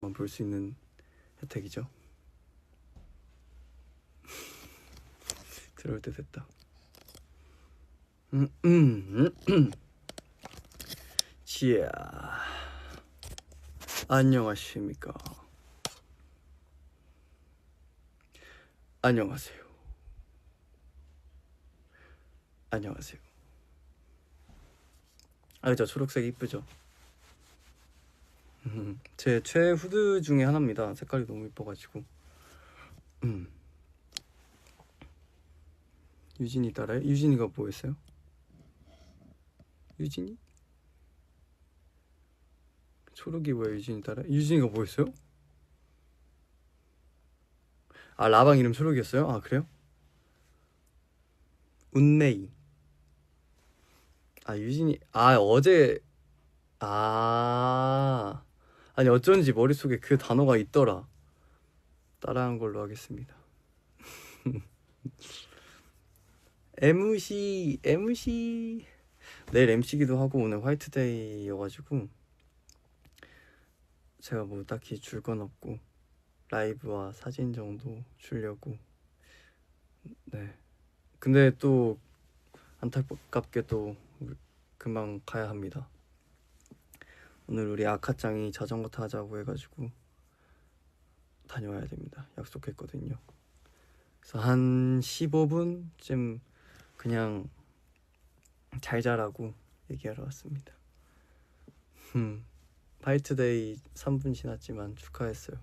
볼 수 있는 혜택이죠. 들어올 때 됐다. 음, 음, 음. 지야. 안녕하십니까. 안녕하세요. 안녕하세요. 아, 그죠. 초록색 이쁘죠? 음, 제 최애 후드 중에 하나입니다. 색깔이 너무 이뻐가지고. 음. 유진이 따라요? 유진이가 뭐 했어요? 유진이? 초록이 뭐야 유진이 따라? 유진이가 뭐 했어요? 아 라방 이름 초록이었어요? 아 그래요? 운메이 아 유진이 아 어제 아 아니 어쩐지 머릿속에 그 단어가 있더라. 따라한 걸로 하겠습니다. MC MC 내일 MC기도 하고 오늘 화이트데이여가지고 제가 뭐 딱히 줄 건 없고 라이브와 사진 정도 주려고. 네. 근데 또 안타깝게 또 금방 가야 합니다 오늘 우리 아카짱이 자전거 타자고 해가지고 다녀와야 됩니다 약속했거든요 그래서 한 15분쯤 그냥 잘 자라고 얘기하러 왔습니다. 음, 화이트데이 3분 지났지만 축하했어요.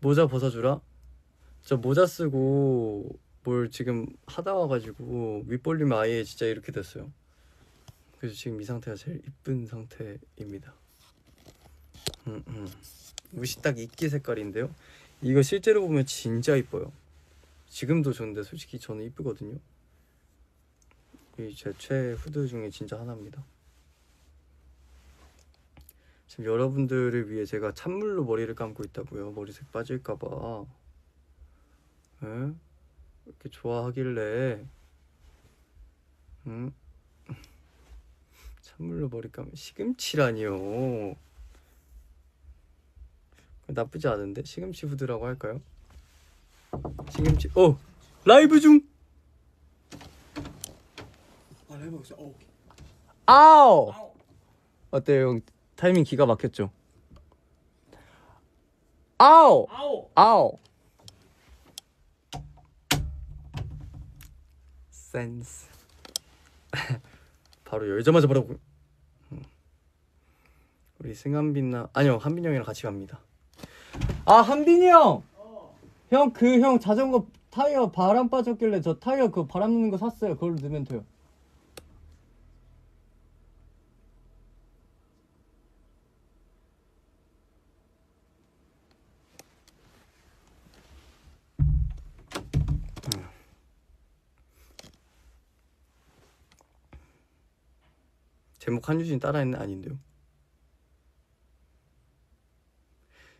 모자 벗어주라? 저 모자 쓰고 뭘 지금 하다 와가지고 윗볼륨 아예 진짜 이렇게 됐어요. 그래서 지금 이 상태가 제일 이쁜 상태입니다. 음, 음. 옷이 딱 이끼 색깔인데요. 이거 실제로 보면 진짜 이뻐요. 지금도 좋은데 솔직히 저는 이쁘거든요. 이 제 최애 후드 중에 진짜 하나입니다. 지금 여러분들을 위해 제가 찬물로 머리를 감고 있다고요. 머리색 빠질까봐. 에? 이렇게 좋아하길래, 응? 찬물로 머리 감면 시금치라니요. 나쁘지 않은데 시금치 후드라고 할까요? 시금치. 어 라이브 중. 아 라이브 없어. 어. 아우. 아우. 어때요, 형? 타이밍 기가 막혔죠? 아우! 아우. 아우! 센스. 바로 열자마자 바로 음. 우리 승한빈나 아니요 한빈 형이랑 같이 갑니다. 아 한빈이 형, 형 그 형 자전거 타이어 바람 빠졌길래 저 타이어 그 바람 넣는 거 샀어요. 그걸로 넣으면 돼요. 제목 한유진 따라했는 아닌데요.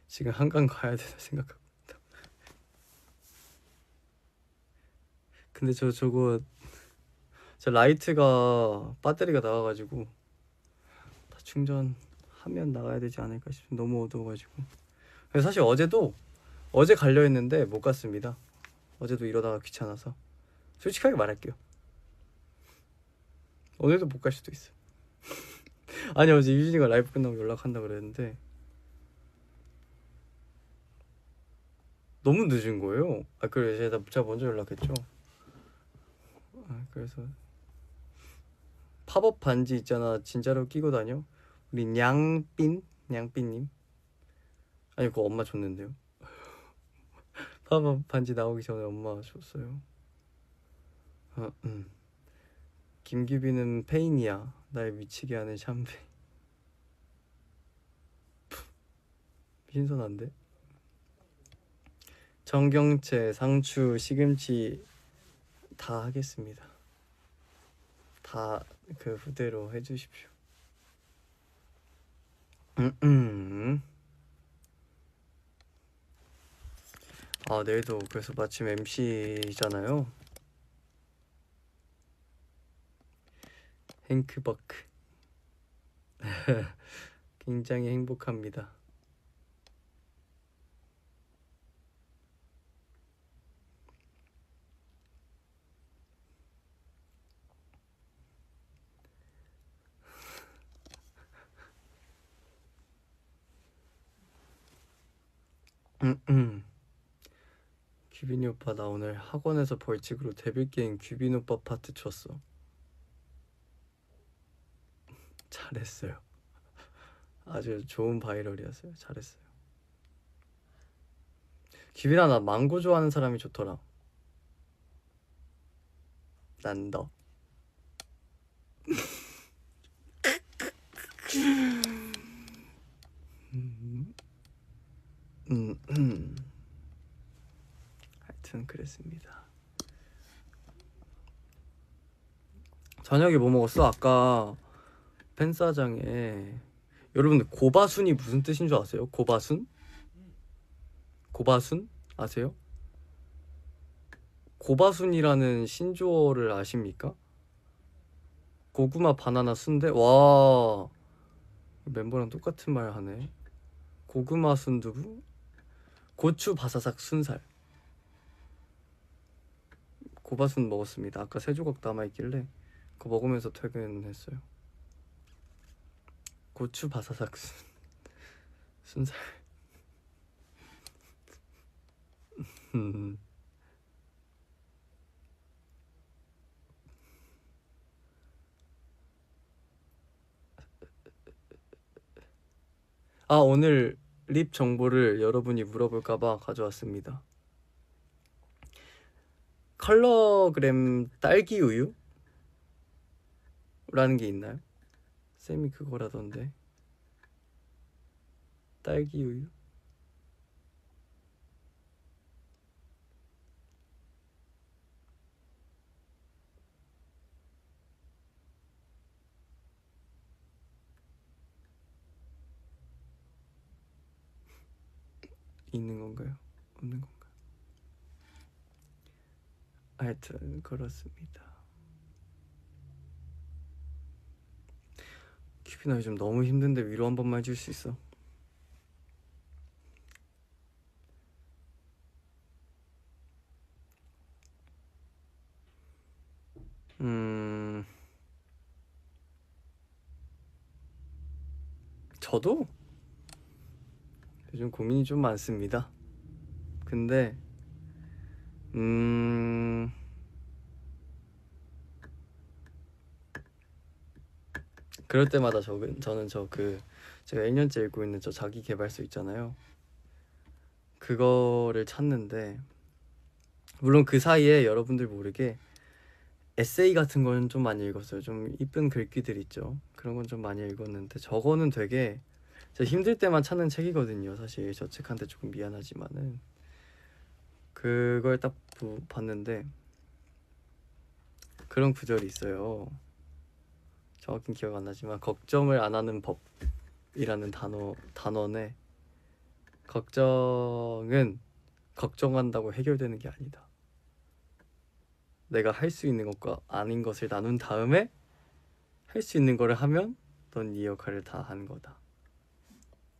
지금 한강 가야 되나 생각하고 있다. 근데 저 저거 저 라이트가 배터리가 나가가지고 다 충전하면 나가야 되지 않을까 싶은 너무 어두워가지고. 사실 어제도 어제 가려 했는데 못 갔습니다. 어제도 이러다가 귀찮아서 솔직하게 말할게요. 오늘도 못 갈 수도 있어. 아니 어제 유진이가 라이브 끝나고 연락한다 그랬는데 너무 늦은 거예요. 아 그래 제가 제가 먼저 연락했죠. 아 그래서 팝업 반지 있잖아 진짜로 끼고 다녀. 우리 냥빈 냥빈님 아니 그거 엄마 줬는데요. 팝업 반지 나오기 전에 엄마가 줬어요. 아, 음. 김규빈은 페인이야. 날 미치게 하는 샴페인. 신선한데? 정경채, 상추, 시금치 다 하겠습니다. 다 그 후대로 해주십시오. 음, 음. 아 내일도 그래서 마침 MC잖아요. 행크버크 굉장히 행복합니다. 규빈이 오빠 나 오늘 학원에서 벌칙으로 데빌 게임 규빈 오빠 파트 쳤어. 잘했어요. 아주 좋은 바이럴이었어요. 잘했어요. 규빈아 나 망고 좋아하는 사람이 좋더라. 난 너. 하여튼 그랬습니다. 저녁에 뭐 먹었어? 아까 팬싸장에 여러분들 고바순이 무슨 뜻인 줄 아세요? 고바순? 고바순 아세요? 고바순이라는 신조어를 아십니까? 고구마 바나나 순대 와 멤버랑 똑같은 말 하네. 고구마 순두부 고추 바사삭 순살 고바순 먹었습니다. 아까 세 조각 남아 있길래 그거 먹으면서 퇴근했어요. 고추 바사삭 순 순살 음. 아 오늘 립 정보를 여러분이 물어볼까봐 가져왔습니다. 컬러그램 딸기 우유? 라는 게 있나요? 쌤이 그거라던데. 딸기 우유? 있는 건가요? 없는 건가요? 하여튼 그렇습니다. 큐피나 요즘 너무 힘든데 위로 한 번만 해줄 수 있어? 음, 저도 요즘 고민이 좀 많습니다. 근데 음 그럴 때마다 저, 저는 저 그 제가 1년째 읽고 있는 저 자기 개발서 있잖아요. 그거를 찾는데 물론 그 사이에 여러분들 모르게 에세이 같은 건 좀 많이 읽었어요. 좀 이쁜 글귀들 있죠. 그런 건 좀 많이 읽었는데 저거는 되게 제가 힘들 때만 찾는 책이거든요. 사실 저 책한테 조금 미안하지만은 그걸 딱 보- 봤는데 그런 구절이 있어요. 정확히 기억 안 나지만 걱정을 안 하는 법이라는 단어 단원에 걱정은 걱정한다고 해결되는 게 아니다. 내가 할 수 있는 것과 아닌 것을 나눈 다음에 할 수 있는 거를 하면 넌네 역할을 다 하는 거다.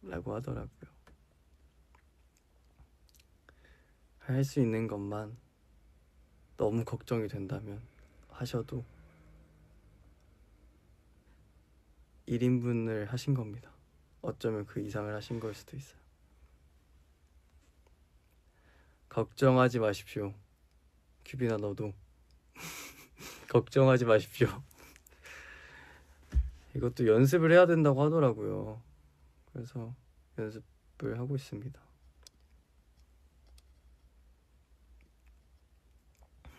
라고 하더라고요. 할 수 있는 것만 너무 걱정이 된다면 하셔도 1인분을 하신 겁니다. 어쩌면 그 이상을 하신 걸 수도 있어요. 걱정하지 마십시오. 큐비나 너도 걱정하지 마십시오. 이것도 연습을 해야 된다고 하더라고요. 그래서 연습을 하고 있습니다.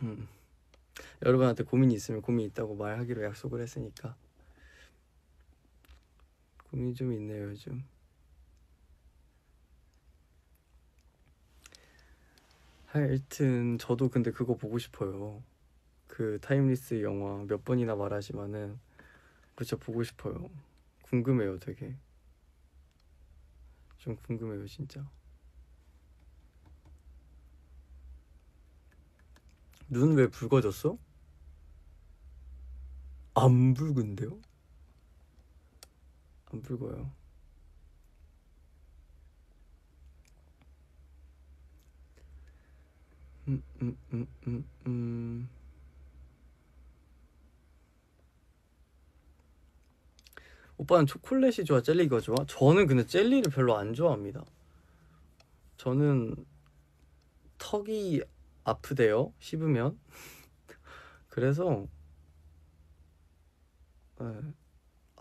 음. 여러분한테 고민이 있으면 고민 있다고 말하기로 약속을 했으니까 고민이 좀 있네요 요즘. 하여튼 저도 근데 그거 보고 싶어요. 그 타임리스 영화 몇 번이나 말하지만은 그저 보고 싶어요. 궁금해요 되게. 좀 궁금해요 진짜. 눈 왜 붉어졌어? 안 붉은데요? 안 붉어요. 음, 음, 음, 음, 음. 오빠는 초콜릿이 좋아, 젤리가 좋아? 저는 근데 젤리를 별로 안 좋아합니다. 저는 턱이 아프대요. 씹으면. 그래서 예,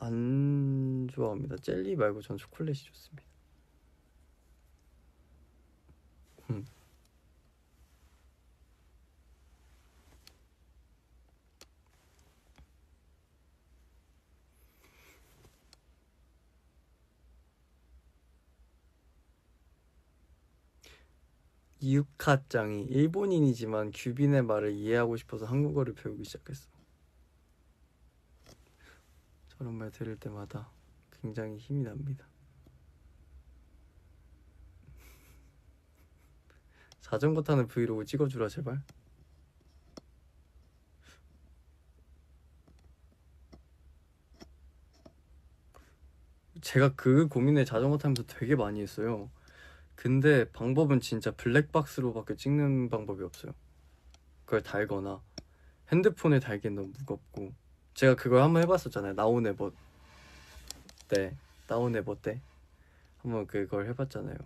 안 좋아합니다. 젤리 말고 전 초콜릿이 좋습니다. 음. 이유카짱이 일본인이지만 규빈의 말을 이해하고 싶어서 한국어를 배우기 시작했어. 저런 말 들을 때마다 굉장히 힘이 납니다. 자전거 타는 브이로그 찍어주라 제발. 제가 그 고민을 자전거 타면서 되게 많이 했어요. 근데 방법은 진짜 블랙박스로밖에 찍는 방법이 없어요. 그걸 달거나 핸드폰에 달기엔 너무 무겁고 제가 그걸 한번 해봤었잖아요. 나온에버 때 나온에버 때 한번 그걸 해봤잖아요.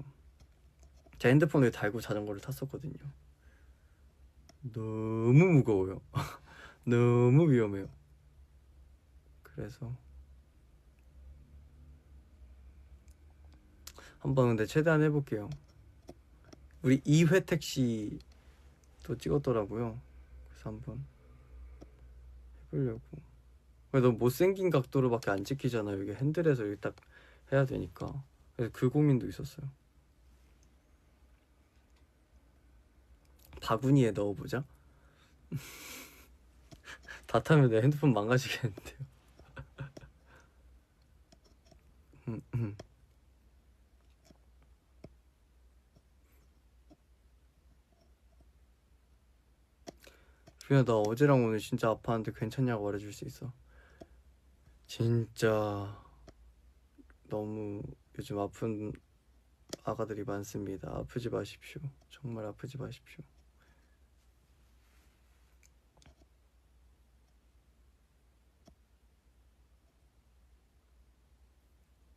제 핸드폰을 달고 자전거를 탔었거든요. 너무 무거워요. 너무 위험해요. 그래서 한번 근데 최대한 해볼게요. 우리 이회택 씨도 찍었더라고요. 그래서 한번 해보려고. 너무 못생긴 각도로밖에 안 찍히잖아요. 이게 핸들에서 이렇게 딱 해야 되니까. 그래서 그 고민도 있었어요. 바구니에 넣어보자. 다 타면 내 핸드폰 망가지겠는데요. 음, 음. 그냥 나 어제랑 오늘 진짜 아파하는데 괜찮냐고 말해줄 수 있어. 진짜 너무 요즘 아픈 아가들이 많습니다. 아프지 마십시오. 정말 아프지 마십시오.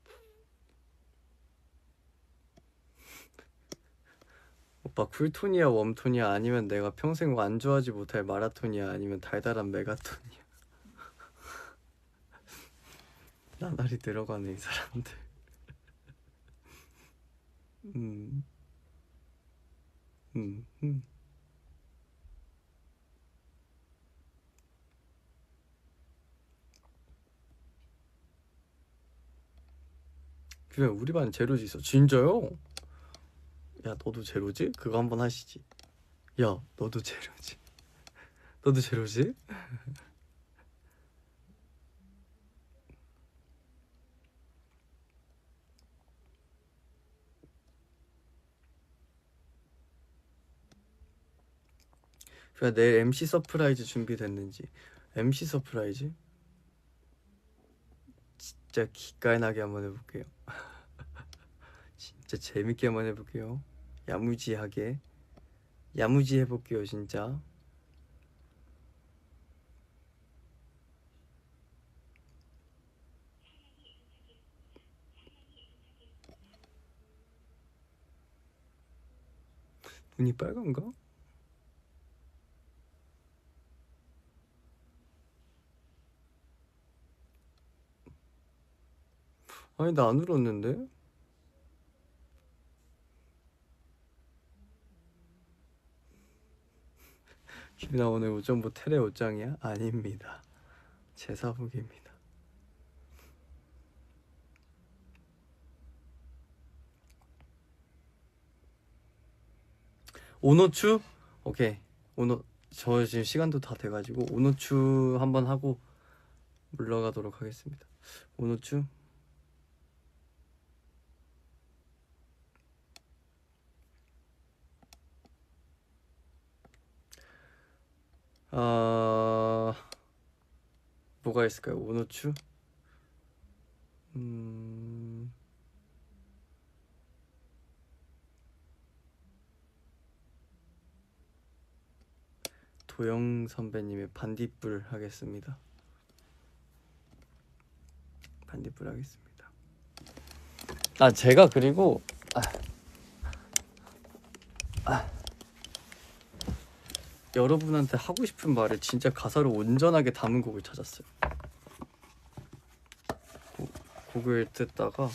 오빠 쿨톤이야 웜톤이야 아니면 내가 평생 완주하지 못할 마라톤이야 아니면 달달한 메가톤이야 나날이 들어가네 이 사람들 음. 음, 음. 그냥 우리 반 제로지 있어 진짜요? 야 너도 제로지? 그거 한번 하시지 야 너도 제로지? 너도 제로지? 그래 내일 MC 서프라이즈 준비됐는지. MC 서프라이즈? 진짜 기깔 나게 한번 해볼게요. 진짜 재밌게 한번 해볼게요. 야무지하게. 야무지 해볼게요 진짜. 눈이 빨간가? 아니 나 안 울었는데? 김나 오늘 오전부 테레 옷장이야? 아닙니다. 제 사복입니다. 오노추? 오케이. 오노 저 지금 시간도 다 돼가지고 오노추 한번 하고 물러가도록 하겠습니다. 오노추? 아 뭐가 있을까요? 오노추? 음... 도영 선배님의 반딧불 하겠습니다. 반딧불 하겠습니다. 아 제가 그리고 아, 여러분한테 하고 싶은 말을 진짜 가사로 온전하게 담은 곡을 찾았어요. 고- 곡을 듣다가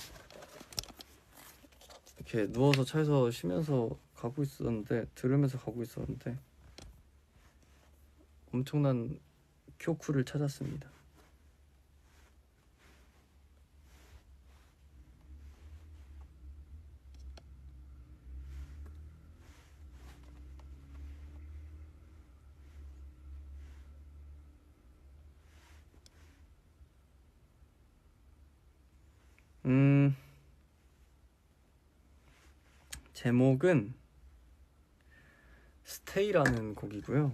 이렇게 누워서 차에서 쉬면서 가고 있었는데 들으면서 가고 있었는데 엄청난 큐쿠를 찾았습니다. 음 제목은 스테이라는 곡이고요.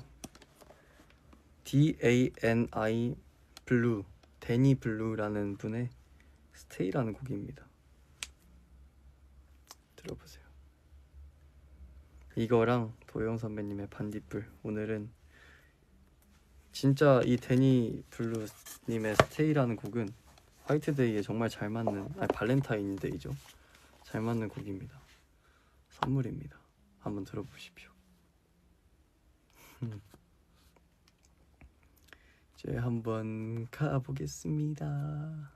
D A N I 블루 데니 블루라는 분의 스테이라는 곡입니다. 들어보세요. 이거랑 도영 선배님의 반딧불 오늘은 진짜 이 데니 블루님의 스테이라는 곡은 화이트데이에 정말 잘 맞는 아니 발렌타인데이죠. 잘 맞는 곡입니다. 선물입니다. 한번 들어보십시오. 음. 이제 한번 가보겠습니다.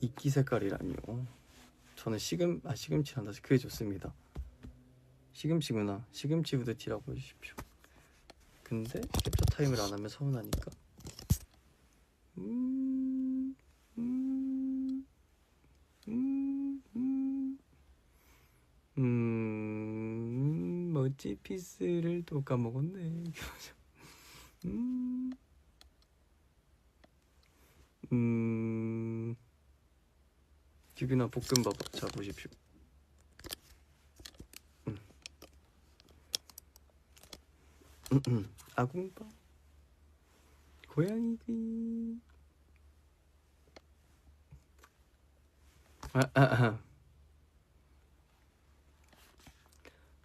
이끼 색깔이라니요. 저는 시금 아 시금치 한다. 그게 좋습니다. 시금치구나. 시금치 후드티라고 해주십시오. 근데 캡처 타임을 안 하면 서운하니까. 음, 음, 음, 음, 음, 멋지 피스를 또 까먹었네. 음, 음, 큐비나 볶음밥 자 보십시오. 음. 아궁밥 고양이귀 아, 아, 아.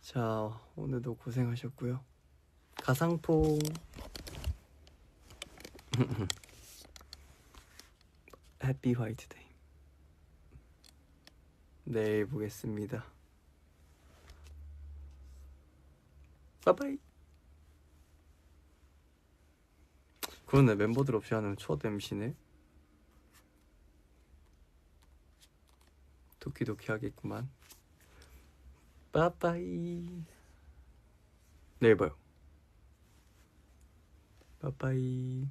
자 오늘도 고생하셨고요. 가상포. 해피 화이트데이 내일 보겠습니다. 바이바이. 그러네 멤버들 없이 하는 첫 MC네? 도키도키 하겠구만. 빠빠이 내일 봐요. 빠빠이